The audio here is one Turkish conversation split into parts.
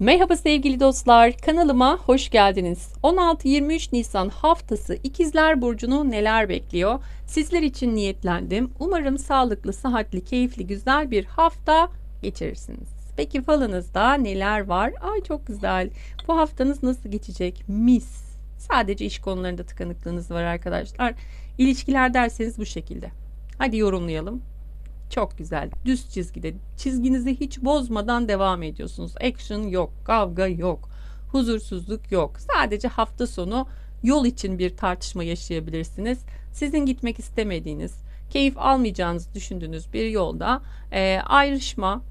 Merhaba sevgili dostlar, kanalıma hoş geldiniz. 16-23 Nisan haftası İkizler Burcu'nu neler bekliyor? Sizler için niyetlendim. Umarım sağlıklı, sıhhatli, keyifli, güzel bir hafta geçirirsiniz. Peki falınızda neler var? Ay çok güzel. Bu haftanız nasıl geçecek? Mis. Sadece iş konularında tıkanıklığınız var arkadaşlar. İlişkiler derseniz bu şekilde. Hadi yorumlayalım. Çok güzel. Düz çizgide. Çizginizi hiç bozmadan devam ediyorsunuz. Action yok, kavga yok, huzursuzluk yok. Sadece hafta sonu yol için bir tartışma yaşayabilirsiniz. Sizin gitmek istemediğiniz, keyif almayacağınızı düşündüğünüz bir yolda e, ayrışma,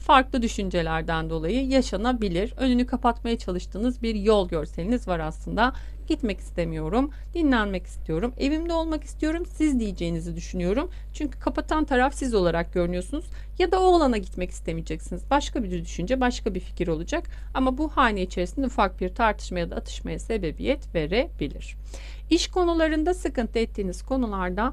farklı düşüncelerden dolayı yaşanabilir. Önünü kapatmaya çalıştığınız bir yol görseliniz var aslında. Gitmek istemiyorum, dinlenmek istiyorum, evimde olmak istiyorum, siz diyeceğinizi düşünüyorum. Çünkü kapatan taraf siz olarak görünüyorsunuz. Ya da o alana gitmek istemeyeceksiniz. Başka bir düşünce, başka bir fikir olacak. Ama bu hane içerisinde ufak bir tartışma ya da atışmaya sebebiyet verebilir. İş konularında sıkıntı ettiğiniz konularda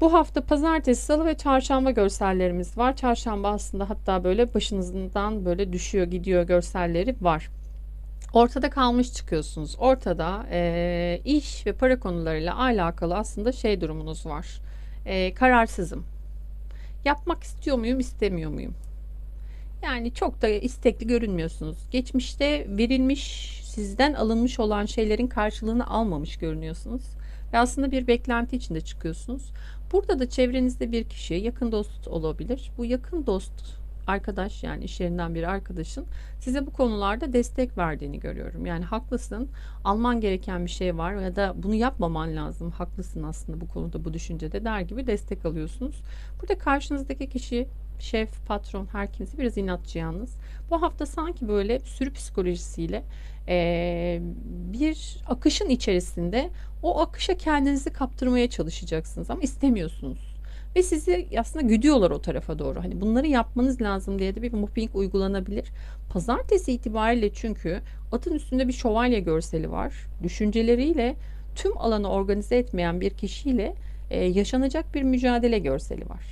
bu hafta pazartesi, salı ve çarşamba görsellerimiz var. Çarşamba aslında hatta böyle başınızdan böyle düşüyor gidiyor görselleri var. Ortada kalmış çıkıyorsunuz. Ortada e, iş ve para konularıyla alakalı aslında şey durumunuz var. E, kararsızım. Yapmak istiyor muyum, istemiyor muyum? Yani çok da istekli görünmüyorsunuz. Geçmişte verilmiş, sizden alınmış olan şeylerin karşılığını almamış görünüyorsunuz. Ve aslında bir beklenti içinde çıkıyorsunuz. Burada da çevrenizde bir kişi yakın dost olabilir. Bu yakın dost arkadaş yani iş yerinden bir arkadaşın size bu konularda destek verdiğini görüyorum. Yani haklısın alman gereken bir şey var ya da bunu yapmaman lazım haklısın aslında bu konuda bu düşüncede der gibi destek alıyorsunuz. Burada karşınızdaki kişi şef, patron her kimse biraz inatçı yalnız. Bu hafta sanki böyle sürü psikolojisiyle e, bir akışın içerisinde o akışa kendinizi kaptırmaya çalışacaksınız ama istemiyorsunuz. Ve sizi aslında güdüyorlar o tarafa doğru. Hani bunları yapmanız lazım diye de bir mobbing uygulanabilir. Pazartesi itibariyle çünkü atın üstünde bir şövalye görseli var. Düşünceleriyle tüm alanı organize etmeyen bir kişiyle e, yaşanacak bir mücadele görseli var.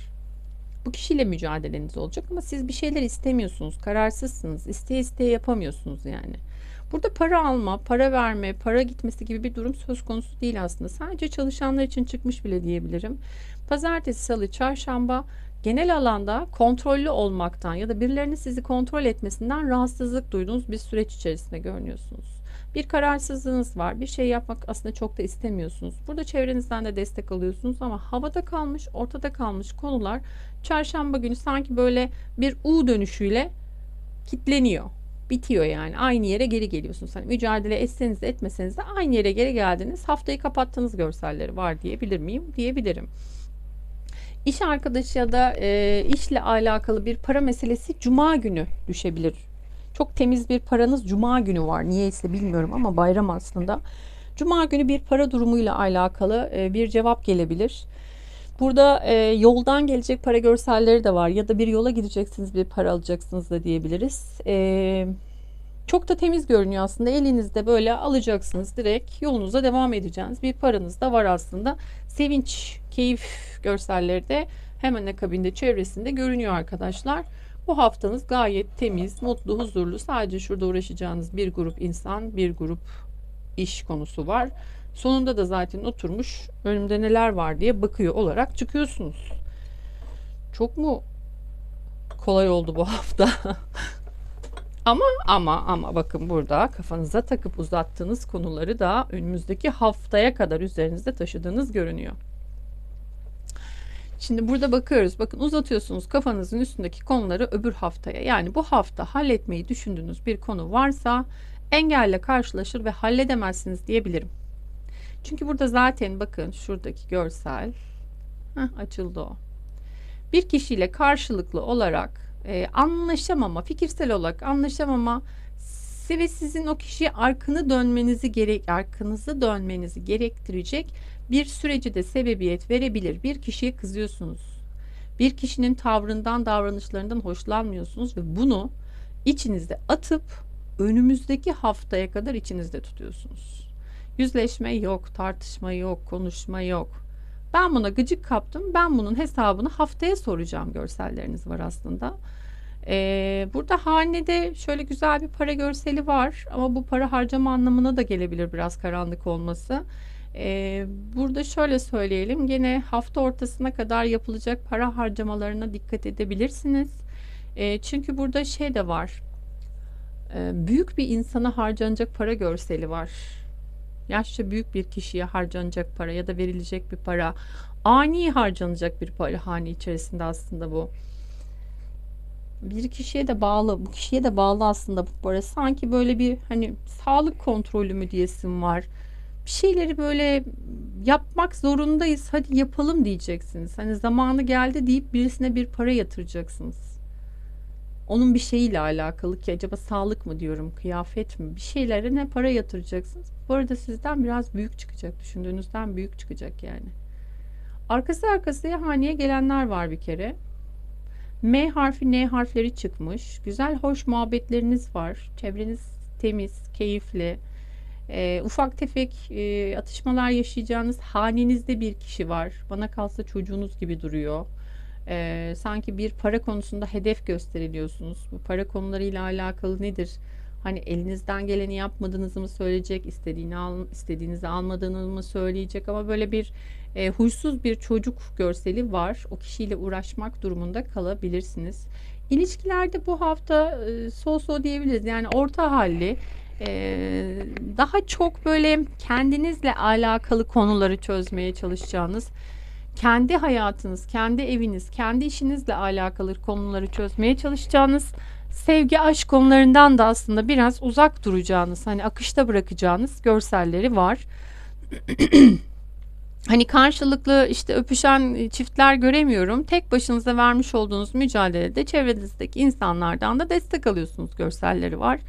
Bu kişiyle mücadeleniz olacak ama siz bir şeyler istemiyorsunuz, kararsızsınız, isteye isteye yapamıyorsunuz yani. Burada para alma, para verme, para gitmesi gibi bir durum söz konusu değil aslında. Sadece çalışanlar için çıkmış bile diyebilirim. Pazartesi, salı, çarşamba genel alanda kontrollü olmaktan ya da birilerinin sizi kontrol etmesinden rahatsızlık duyduğunuz bir süreç içerisinde görünüyorsunuz. Bir kararsızlığınız var. Bir şey yapmak aslında çok da istemiyorsunuz. Burada çevrenizden de destek alıyorsunuz ama havada kalmış, ortada kalmış konular çarşamba günü sanki böyle bir U dönüşüyle kitleniyor bitiyor yani. Aynı yere geri geliyorsunuz. Hani mücadele etseniz de etmeseniz de aynı yere geri geldiniz. Haftayı kapattığınız görselleri var diyebilir miyim? Diyebilirim. İş arkadaşı ya da e, işle alakalı bir para meselesi cuma günü düşebilir. Çok temiz bir paranız cuma günü var. Niyeyse bilmiyorum ama bayram aslında. Cuma günü bir para durumuyla alakalı e, bir cevap gelebilir. Burada e, yoldan gelecek para görselleri de var ya da bir yola gideceksiniz bir para alacaksınız da diyebiliriz. E, çok da temiz görünüyor aslında elinizde böyle alacaksınız direkt yolunuza devam edeceğiniz bir paranız da var aslında. Sevinç, keyif görselleri de hemen akabinde çevresinde görünüyor arkadaşlar. Bu haftanız gayet temiz, mutlu, huzurlu. Sadece şurada uğraşacağınız bir grup insan, bir grup iş konusu var. Sonunda da zaten oturmuş önümde neler var diye bakıyor olarak çıkıyorsunuz. Çok mu kolay oldu bu hafta? ama ama ama bakın burada kafanıza takıp uzattığınız konuları da önümüzdeki haftaya kadar üzerinizde taşıdığınız görünüyor. Şimdi burada bakıyoruz. Bakın uzatıyorsunuz kafanızın üstündeki konuları öbür haftaya. Yani bu hafta halletmeyi düşündüğünüz bir konu varsa engelle karşılaşır ve halledemezsiniz diyebilirim. Çünkü burada zaten bakın şuradaki görsel heh, açıldı o. Bir kişiyle karşılıklı olarak e, anlaşamama, fikirsel olarak anlaşamama ve sizin o kişiye arkını dönmenizi gerek, arkanızı dönmenizi gerektirecek bir süreci de sebebiyet verebilir. Bir kişiye kızıyorsunuz. Bir kişinin tavrından, davranışlarından hoşlanmıyorsunuz ve bunu içinizde atıp önümüzdeki haftaya kadar içinizde tutuyorsunuz. Yüzleşme yok, tartışma yok, konuşma yok. Ben buna gıcık kaptım. Ben bunun hesabını haftaya soracağım görselleriniz var aslında. Ee, burada hanede şöyle güzel bir para görseli var ama bu para harcama anlamına da gelebilir biraz karanlık olması. Ee, burada şöyle söyleyelim gene hafta ortasına kadar yapılacak para harcamalarına dikkat edebilirsiniz. Ee, çünkü burada şey de var. Ee, büyük bir insana harcanacak para görseli var. Yaşça büyük bir kişiye harcanacak para ya da verilecek bir para. Ani harcanacak bir para hane içerisinde aslında bu. Bir kişiye de bağlı, bu kişiye de bağlı aslında bu para. Sanki böyle bir hani sağlık kontrolü mü diyesim var. Bir şeyleri böyle yapmak zorundayız. Hadi yapalım diyeceksiniz. Hani zamanı geldi deyip birisine bir para yatıracaksınız. Onun bir şeyiyle alakalı ki acaba sağlık mı diyorum, kıyafet mi? Bir şeylere ne para yatıracaksınız. Bu arada sizden biraz büyük çıkacak. Düşündüğünüzden büyük çıkacak yani. Arkası arkasıya haneye gelenler var bir kere. M harfi, N harfleri çıkmış. Güzel, hoş muhabbetleriniz var. Çevreniz temiz, keyifli. Ee, ufak tefek e, atışmalar yaşayacağınız hanenizde bir kişi var. Bana kalsa çocuğunuz gibi duruyor. Ee, sanki bir para konusunda hedef gösteriliyorsunuz. Bu para konularıyla alakalı nedir? Hani elinizden geleni yapmadığınızı mı söyleyecek, istediğini al, istediğinizi almadığını mı söyleyecek ama böyle bir e, huysuz bir çocuk görseli var. O kişiyle uğraşmak durumunda kalabilirsiniz. İlişkilerde bu hafta e, so so diyebiliriz. Yani orta halli e, daha çok böyle kendinizle alakalı konuları çözmeye çalışacağınız kendi hayatınız, kendi eviniz, kendi işinizle alakalı konuları çözmeye çalışacağınız sevgi aşk konularından da aslında biraz uzak duracağınız, hani akışta bırakacağınız görselleri var. Hani karşılıklı işte öpüşen çiftler göremiyorum. Tek başınıza vermiş olduğunuz mücadelede çevrenizdeki insanlardan da destek alıyorsunuz görselleri var.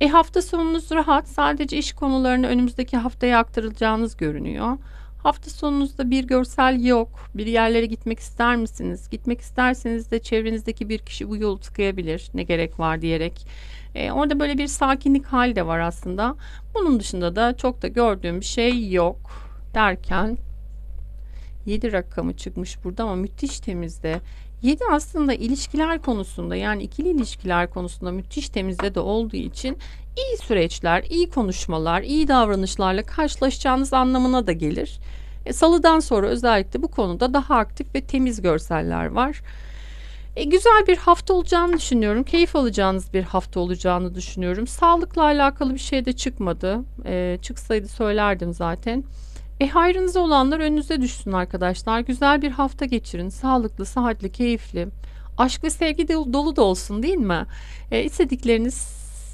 E hafta sonunuz rahat. Sadece iş konularını önümüzdeki haftaya aktarılacağınız görünüyor. Hafta sonunuzda bir görsel yok. Bir yerlere gitmek ister misiniz? Gitmek isterseniz de çevrenizdeki bir kişi bu yolu tıkayabilir. Ne gerek var diyerek. E, orada böyle bir sakinlik hali de var aslında. Bunun dışında da çok da gördüğüm bir şey yok derken 7 rakamı çıkmış burada ama müthiş temizde. 7 aslında ilişkiler konusunda yani ikili ilişkiler konusunda müthiş temizde de olduğu için iyi süreçler, iyi konuşmalar, iyi davranışlarla karşılaşacağınız anlamına da gelir. E, Salıdan sonra özellikle bu konuda daha aktif ve temiz görseller var. E, güzel bir hafta olacağını düşünüyorum. Keyif alacağınız bir hafta olacağını düşünüyorum. Sağlıkla alakalı bir şey de çıkmadı. E, çıksaydı söylerdim zaten. E hayrınıza olanlar önünüze düşsün arkadaşlar. Güzel bir hafta geçirin. Sağlıklı, sıhhatli, keyifli. Aşk ve sevgi de dolu da olsun değil mi? E, istedikleriniz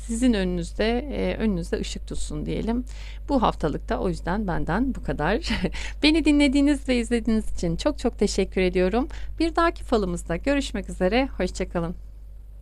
sizin önünüzde e, önünüzde ışık tutsun diyelim. Bu haftalıkta o yüzden benden bu kadar. Beni dinlediğiniz ve izlediğiniz için çok çok teşekkür ediyorum. Bir dahaki falımızda görüşmek üzere. Hoşçakalın.